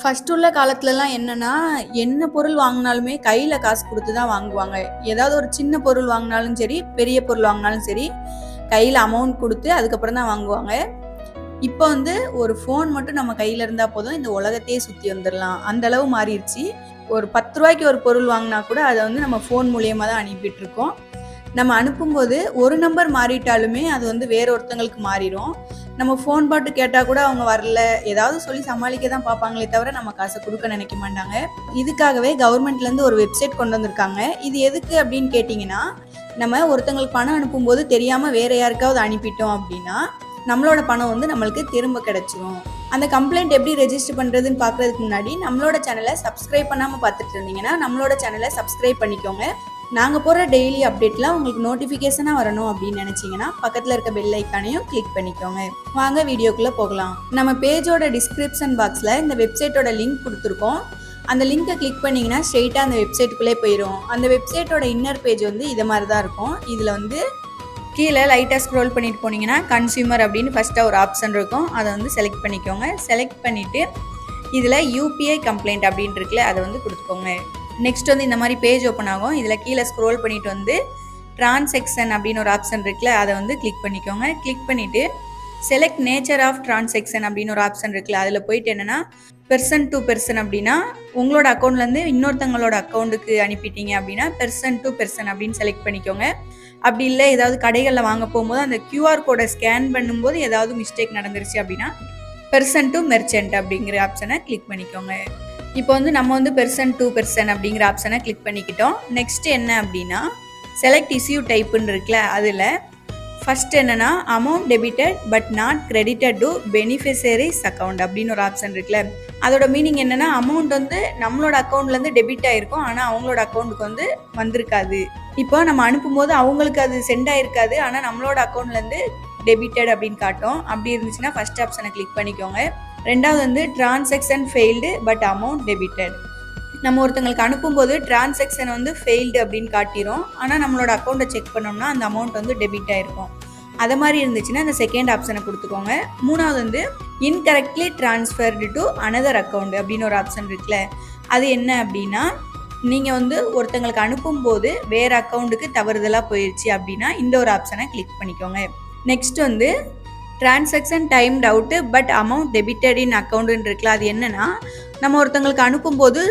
First உள்ள காலத்துலலாம் என்னன்னா என்ன பொருள் வாங்கினாலுமே கையில் காசு கொடுத்து தான் வாங்குவாங்க. ஏதாவது ஒரு சின்ன பொருள் வாங்கினாலும் சரி பெரிய பொருள் வாங்கினாலும் சரி கையில் அமௌண்ட் கொடுத்து அதுக்கப்புறம் தான் வாங்குவாங்க. இப்போ வந்து ஒரு ஃபோன் மட்டும் நம்ம கையில் இருந்தால் போதும் இந்த உலகத்தையே சுற்றி வந்துடலாம் அந்த அளவு மாறிடுச்சு. ஒரு பத்து ரூபாய்க்கு ஒரு பொருள் வாங்கினா கூட அதை வந்து நம்ம ஃபோன் மூலியமாக தான் அனுப்பிட்டு இருக்கோம் நம்ம அனுப்பும்போது ஒரு நம்பர் மாறிட்டாலுமே அது வந்து வேற ஒருத்தங்களுக்கு மாறிடும் நம்ம ஃபோன் பாட்டு கேட்டால் கூட அவங்க வரல. ஏதாவது சொல்லி சமாளிக்க தான் பார்ப்பாங்களே தவிர நம்ம காசை கொடுக்க நினைக்க மாட்டாங்க. இதுக்காகவே கவர்மெண்ட்லேருந்து ஒரு வெப்சைட் கொண்டு வந்திருக்காங்க. இது எதுக்கு அப்படின்னு கேட்டிங்கன்னா நம்ம ஒருத்தங்களுக்கு பணம் அனுப்பும்போது தெரியாமல் வேற யாருக்காவது அனுப்பிட்டோம் அப்படின்னா நம்மளோட பணம் வந்து நம்மளுக்கு திரும்ப கிடச்சிரும். அந்த கம்ப்ளைண்ட் எப்படி ரெஜிஸ்டர் பண்ணுறதுன்னு பார்க்குறதுக்கு முன்னாடி நம்மளோட சேனலை சப்ஸ்கிரைப் பண்ணாமல் பார்த்துட்டு இருந்தீங்கன்னா நம்மளோட சேனலை சப்ஸ்கிரைப் பண்ணிக்கோங்க. நாங்கள் போகிற டெய்லி அப்டேட்லாம் உங்களுக்கு நோட்டிஃபிகேஷனாக வரணும் அப்படின்னு நினச்சிங்கன்னா பக்கத்தில் இருக்க பெல் ஐக்கானையும் கிளிக் பண்ணிக்கோங்க. வாங்க வீடியோக்குள்ளே போகலாம். நம்ம பேஜோட டிஸ்கிரிப்ஷன் பாக்ஸில் இந்த வெப்சைட்டோட லிங்க் கொடுத்துருக்கோம். அந்த லிங்கை கிளிக் பண்ணிங்கன்னா ஸ்ட்ரெயிட்டாக அந்த வெப்சைட்டுக்குள்ளே போயிடும் அந்த வெப்சைட்டோட இன்னர் பேஜ் வந்து இதை மாதிரி தான் இருக்கும். இதில் வந்து கீழே லைட்டாக ஸ்க்ரோல் பண்ணிட்டு போனீங்கன்னா கன்சியூமர் அப்படின்னு ஃபஸ்ட்டாக ஒரு ஆப்ஷன் இருக்கும். அதை வந்து செலக்ட் பண்ணிக்கோங்க. செலக்ட் பண்ணிவிட்டு இதில் யூபிஐ கம்ப்ளைண்ட் அப்படின்னு இருக்குல்ல அதை வந்து கொடுத்துக்கோங்க. நெக்ஸ்ட் வந்து இந்த மாதிரி பேஜ் ஓப்பன் ஆகும். இதில் கீழே ஸ்க்ரோல் பண்ணிட்டு வந்து டிரான்செக்ஷன் அப்படின்னு ஒரு ஆப்ஷன் இருக்குல்ல அதை வந்து கிளிக் பண்ணிக்கோங்க. கிளிக் பண்ணிவிட்டு செலக்ட் நேச்சர் ஆஃப் டிரான்செக்ஷன் அப்படின்னு ஒரு ஆப்ஷன் இருக்குல்ல அதில் போயிட்டு என்னென்னா பெர்சன் டு பெர்சன் அப்படின்னா உங்களோட அக்கௌண்ட்லேருந்து இன்னொருத்தவங்களோட அக்கௌண்ட்டுக்கு அனுப்பிட்டீங்க அப்படின்னா பெர்சன் டு பெர்சன் அப்படின்னு செலக்ட் பண்ணிக்கோங்க. அப்படி இல்லை ஏதாவது கடைகளில் வாங்க போகும்போது அந்த கியூஆர் கோடை ஸ்கேன் பண்ணும்போது ஏதாவது மிஸ்டேக் நடந்துருச்சு அப்படின்னா பெர்சன் டு மெர்ச்சன்ட் அப்படிங்கிற ஆப்ஷனை கிளிக் பண்ணிக்கோங்க. இப்போ வந்து நம்ம வந்து பெர்சன் டூ பெர்சன் அப்படிங்கிற ஆப்ஷனை கிளிக் பண்ணிக்கிட்டோம். நெக்ஸ்ட் என்ன அப்படின்னா செலக்ட் இஸ்யூ டைப்புன்னு இருக்குல்ல அதில் ஃபஸ்ட் என்னென்னா amount debited but not credited to beneficiary's account அப்படின்னு ஒரு ஆப்ஷன் இருக்குல்ல. அதோட மீனிங் என்னென்னா அமௌண்ட் வந்து நம்மளோட அக்கௌண்ட்லேருந்து டெபிட் ஆகிருக்கும் ஆனால் அவங்களோட அக்கௌண்ட்டுக்கு வந்து வந்திருக்காது. இப்போ நம்ம அனுப்பும்போது அவங்களுக்கு அது சென்ட் ஆகிருக்காது ஆனால் நம்மளோட அக்கௌண்ட்லேருந்து டெபிட்டட் அப்படின்னு காட்டும். அப்படி இருந்துச்சுன்னா ஃபர்ஸ்ட் ஆப்ஷனை கிளிக் பண்ணிக்கோங்க. ரெண்டாவது வந்து transaction failed but amount debited நம்ம ஒருத்தங்களுக்கு அனுப்பும்போது டிரான்சாக்ஷன் வந்து ஃபெயில்டு அப்படின்னு காட்டிடும் ஆனால் நம்மளோட அக்கௌண்ட்டை செக் பண்ணோம்னா அந்த அமௌண்ட் வந்து டெபிட் ஆகிருக்கும் அதை மாதிரி இருந்துச்சுன்னா அந்த செகண்ட் ஆப்ஷனை கொடுத்துக்கோங்க. மூணாவது வந்து incorrectly transferred to another account அப்படின்னு ஒரு ஆப்ஷன் இருக்குல்ல. அது என்ன அப்படின்னா நீங்கள் வந்து ஒருத்தங்களுக்கு அனுப்பும்போது வேறு அக்கௌண்ட்டுக்கு தவறுதலாக போயிடுச்சு அப்படின்னா இந்த ஒரு ஆப்ஷனை கிளிக் பண்ணிக்கோங்க. நெக்ஸ்ட் வந்து transaction timed out but amount debited in அக்கௌண்ட்டுன்னு இருக்குல்ல அது என்னன்னா நம்ம ஒருத்தங்களுக்கு அனுப்பும்போது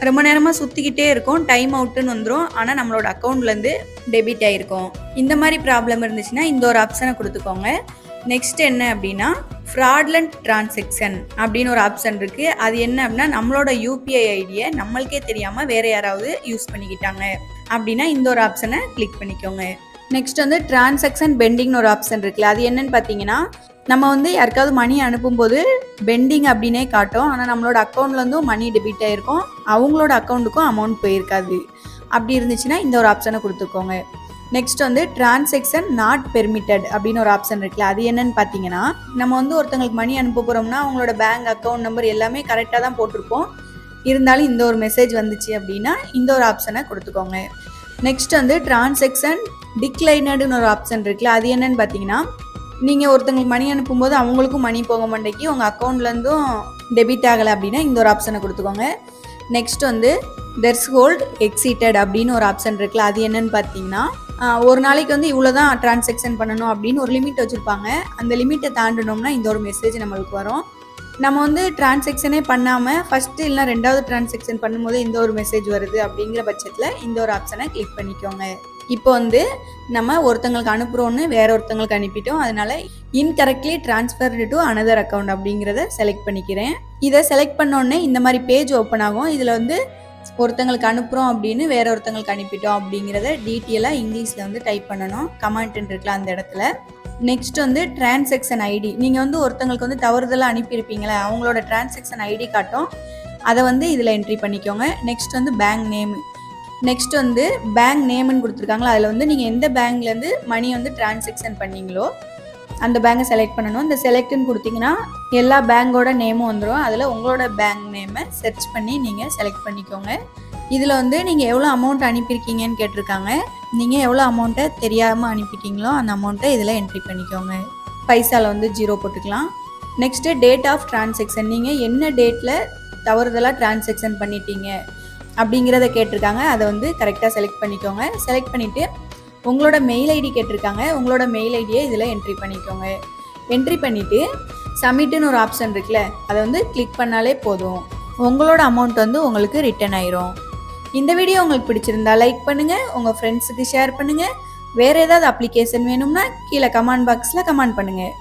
ரொம்ப நேரமாக சுற்றிக்கிட்டே இருக்கும் டைம் அவுட்டுன்னு வந்துடும் ஆனால் நம்மளோட அக்கௌண்ட்லேருந்து டெபிட் ஆகிருக்கும் இந்த மாதிரி ப்ராப்ளம் இருந்துச்சுன்னா இந்த ஒரு ஆப்ஷனை கொடுத்துக்கோங்க. நெக்ஸ்ட் என்ன அப்படின்னா ஃப்ராட்லண்ட் டிரான்சாக்ஷன் அப்படின்னு ஒரு ஆப்ஷன் இருக்குது அது என்ன அப்படின்னா நம்மளோட யூபிஐ ஐடியை நம்மளுக்கே தெரியாமல் வேறு யாராவது யூஸ் பண்ணிக்கிட்டாங்க. அப்படின்னா இந்த ஒரு ஆப்ஷனை கிளிக் பண்ணிக்கோங்க. நெக்ஸ்ட் வந்து டிரான்சாக்ஷன் பெண்டிங்னு ஒரு ஆப்ஷன் இருக்குல்ல அது என்னன்னு பார்த்தீங்கன்னா நம்ம வந்து யாருக்காவது மணி அனுப்பும்போது பெண்டிங் அப்படின்னே காட்டும். ஆனால் நம்மளோட அக்கௌண்ட்லேருந்தும் மணி டெபிட் ஆகிருக்கும் அவங்களோட அக்கௌண்ட்டுக்கும் அமௌண்ட் போயிருக்காது. அப்படி இருந்துச்சுன்னா இந்த ஒரு ஆப்ஷனை கொடுத்துக்கோங்க. நெக்ஸ்ட் வந்து டிரான்சாக்ஷன் நாட் பெர்மிட்டட் அப்படின்னு ஒரு ஆப்ஷன் இருக்குல்ல அது என்னன்னு பார்த்தீங்கன்னா நம்ம வந்து ஒருத்தங்களுக்கு மணி அனுப்ப போகிறோம்னா அவங்களோட பேங்க் அக்கௌண்ட் நம்பர் எல்லாமே கரெக்டாக தான் போட்டிருப்போம். இருந்தாலும் இந்த ஒரு மெசேஜ் வந்துச்சு அப்படின்னா இந்த ஒரு ஆப்ஷனை கொடுத்துக்கோங்க. நெக்ஸ்ட் வந்து டிரான்சாக்ஷன் டிக்ளைனடுன்னு ஒரு ஆப்ஷன் இருக்குல்ல அது என்னன்னு பார்த்தீங்கன்னா நீங்கள் ஒருத்தங்களுக்கு மணி அனுப்பும்போது அவங்களுக்கும் மணி போக மாட்டேங்கி உங்கள் அக்கௌண்ட்லேருந்தும் டெபிட் ஆகலை அப்படின்னா இந்த ஒரு ஆப்ஷனை கொடுத்துக்கோங்க. நெக்ஸ்ட் வந்து தெர்ஸ் ஹோல்ட் எக்ஸிட்டட் அப்படின்னு ஒரு ஆப்ஷன் இருக்குல்ல அது என்னன்னு பார்த்தீங்கன்னா ஒரு நாளைக்கு வந்து இவ்வளோ தான் டிரான்சாக்ஷன் பண்ணணும் அப்படின்னு ஒரு லிமிட் வச்சுருப்பாங்க. அந்த லிமிட்டை தாண்டினோம்னா இந்த ஒரு மெசேஜ் நம்மளுக்கு வரும். நம்ம வந்து டிரான்சாக்ஷனே பண்ணாமல் ஃபஸ்ட்டு இல்லைனா ரெண்டாவது டிரான்சாக்ஷன் பண்ணும்போது இந்த ஒரு மெசேஜ் வருது அப்படிங்கிற பட்சத்தில் இந்த ஒரு ஆப்ஷனை கிளிக் பண்ணிக்கோங்க. இப்போ வந்து நம்ம ஒருத்தங்களுக்கு அனுப்புகிறோன்னு வேற ஒருத்தங்களுக்கு அனுப்பிட்டோம். அதனால incorrectly transferred to another account அப்படிங்கிறத செலக்ட் பண்ணிக்கிறேன். இதை செலக்ட் பண்ணோடனே இந்த மாதிரி பேஜ் ஓப்பன் ஆகும். இதில் வந்து ஒருத்தங்களுக்கு அனுப்புகிறோம் அப்படின்னு வேற ஒருத்தங்களுக்கு அனுப்பிட்டோம் அப்படிங்கிறத டீட்டெயிலாக இங்கிலீஷில் வந்து டைப் பண்ணணும். கமெண்ட் இருக்கலாம் அந்த இடத்துல. நெக்ஸ்ட் வந்து டிரான்சாக்ஷன் ஐடி நீங்கள் வந்து ஒருத்தங்களுக்கு வந்து தவறுதலாக அனுப்பியிருப்பீங்களே அவங்களோட டிரான்சாக்ஷன் ஐடி காட்டும். அதை வந்து இதில் என்ட்ரி பண்ணிக்கோங்க. நெக்ஸ்ட் வந்து பேங்க் நேம் நெக்ஸ்ட் வந்து பேங்க் நேம்னு கொடுத்துருக்காங்களா? அதில் வந்து நீங்கள் எந்த பேங்க்லேருந்து மணி வந்து டிரான்சாக்ஷன் பண்ணீங்களோ அந்த பேங்கை செலக்ட் பண்ணணும். இந்த செலக்ட்னு கொடுத்தீங்கன்னா எல்லா பேங்கோட நேமும் வந்துடும் அதில் உங்களோட பேங்க் நேமை சர்ச் பண்ணி நீங்கள் செலக்ட் பண்ணிக்கோங்க. இதில் வந்து நீங்கள் எவ்வளோ அமௌண்ட் அனுப்பியிருக்கீங்கன்னு கேட்டிருக்காங்க. நீங்கள் எவ்வளோ அமௌண்ட்டை தெரியாமல் அனுப்பிட்டீங்களோ அந்த அமௌண்ட்டை இதில் என்ட்ரி பண்ணிக்கோங்க. பைசாவில் வந்து ஜீரோ போட்டுக்கலாம். நெக்ஸ்ட்டு டேட் ஆஃப் டிரான்சாக்ஷன் நீங்கள் என்ன டேட்டில் தவறுதலாக டிரான்சாக்ஷன் பண்ணிட்டீங்க? அப்படிங்கிறத கேட்டிருக்காங்க. அதை வந்து கரெக்டாக செலக்ட் பண்ணிக்கோங்க. செலக்ட் பண்ணிவிட்டு உங்களோட மெயில் ஐடி கேட்டிருக்காங்க. உங்களோட மெயில் ஐடியை இதில் என்ட்ரி பண்ணிக்கோங்க. என்ட்ரி பண்ணிவிட்டு சப்மிட்டுன்னு ஒரு ஆப்ஷன் இருக்குல்ல அதை வந்து கிளிக் பண்ணாலே போதும். உங்களோட அமௌண்ட் வந்து உங்களுக்கு ரிட்டர்ன் ஆயிரும். இந்த வீடியோ உங்களுக்கு பிடிச்சிருந்தா லைக் பண்ணுங்கள் உங்கள் ஃப்ரெண்ட்ஸுக்கு ஷேர் பண்ணுங்கள் வேறு ஏதாவது அப்ளிகேஷன் வேணும்னா கீழே கமெண்ட் பாக்ஸில் கமெண்ட் பண்ணுங்கள்